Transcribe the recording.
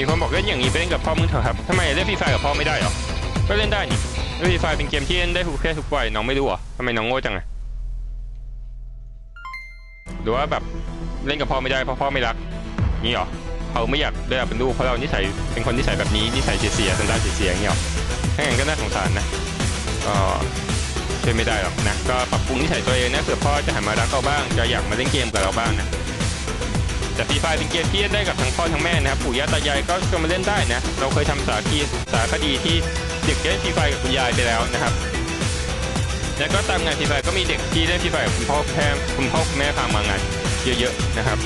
มีคนบอกเล่นอย่างนี้ไปเล่นกับพ่อมึงเถอะครับทำไมเล่นฟรีไฟกับพ่อไม่ได้หรอ ก็เล่นได้นี่ฟรีไฟเป็นเกมที่เล่นได้ทุกเพศทุกวัยน้องไม่รู้หรอทำไมน้องโง่จังอะหรือว่าแบบเล่นกับพ่อไม่ได้เพราะพ่อไม่รัก นี่หรอเขาไม่อยากได้เราเป็นลูกเพราะเรานิสัยเป็นคนนิสัยแบบนี้นิสัยเสียๆสันดานเสียๆอย่างเงี้ยหรอถ้าอย่างนั้นก็น่าสงสารนะก็ช่วยไม่ได้หรอกนะก็ปรับปรุงนิสัยตัวเองนะเผื่อพ่อจะหันมารักเราบ้างจะอยากมาเล่นเกมกับเราบ้างนะ ฟรีไฟเป็นเกมที่เล่นได้กับทั้งพ่อทั้งแม่นะครับปู่ย่าตายายก็ชวนมาเล่นได้นะเราเคยทำสารคีสารคดีที่เด็กเล่นฟรีไฟกับคุณยายไปแล้วนะครับ แล้วก็ตามงานฟรีไฟก็มีเด็กที่เล่นฟรีไฟกับคุณพ่อแม่คุณพ่อคุณแม่พามางานเยอะๆนะครับ